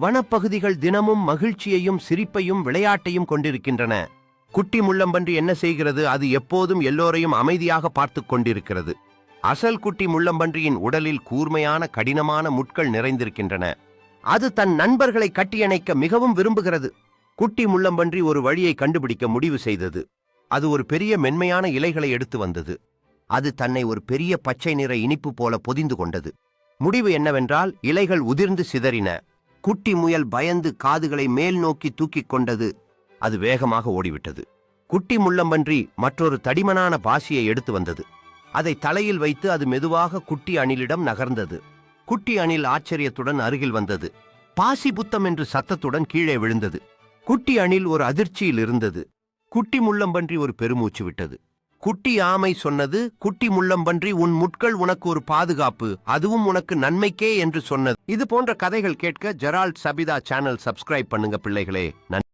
வனப்பகுதிகள் தினமும் மகிழ்ச்சியையும் சிரிப்பையும் விளையாட்டையும் கொண்டிருக்கின்றன. குட்டி முள்ளம்பன்றி என்ன செய்கிறது? அது எப்போதும் எல்லோரையும் அமைதியாக பார்த்து கொண்டிருக்கிறது. அசல் குட்டி முள்ளம்பன்றியின் உடலில் கூர்மையான கடினமான முட்கள் நிறைந்திருக்கின்றன. அது தன் நண்பர்களை கட்டியணைக்க மிகவும் விரும்புகிறது. குட்டி முள்ளம்பன்றி ஒரு வழியை கண்டுபிடிக்க முடிவு செய்தது. அது ஒரு பெரிய மென்மையான இலைகளை எடுத்து வந்தது. அது தன்னை ஒரு பெரிய பச்சை நிற இனிப்பு போல பொதிந்து கொண்டது. முடிவு என்னவென்றால் இலைகள் உதிர்ந்து சிதறின. குட்டி முயல் பயந்து காதுகளை மேல் நோக்கி தூக்கிக் கொண்டது. அது வேகமாக ஓடிவிட்டது. குட்டி முள்ளம்பன்றி மற்றொரு தடிமனான பாசியை எடுத்து வந்தது. அதை தலையில் வைத்து அது மெதுவாக குட்டி அணிலிடம் நகர்ந்தது. குட்டி அணில் ஆச்சரியத்துடன் அருகில் வந்தது. பாசி புத்தம் என்று சத்தத்துடன் கீழே விழுந்தது. குட்டி அணில் ஒரு அதிர்ச்சியில் இருந்தது. குட்டி முள்ளம்பன்றி ஒரு பெருமூச்சு விட்டது. குட்டி ஆமை சொன்னது குட்டி முள்ளம்பன்றி உன் முட்கள் உனக்கு ஒரு பாதுகாப்பு அதுவும் உனக்கு நன்மைக்கே என்று சொன்னது. இது போன்ற கதைகள் கேட்க ஜெரால்ட் சபிதா சேனல் சப்ஸ்கிரைப் பண்ணுங்க பிள்ளைகளே. நன்றி.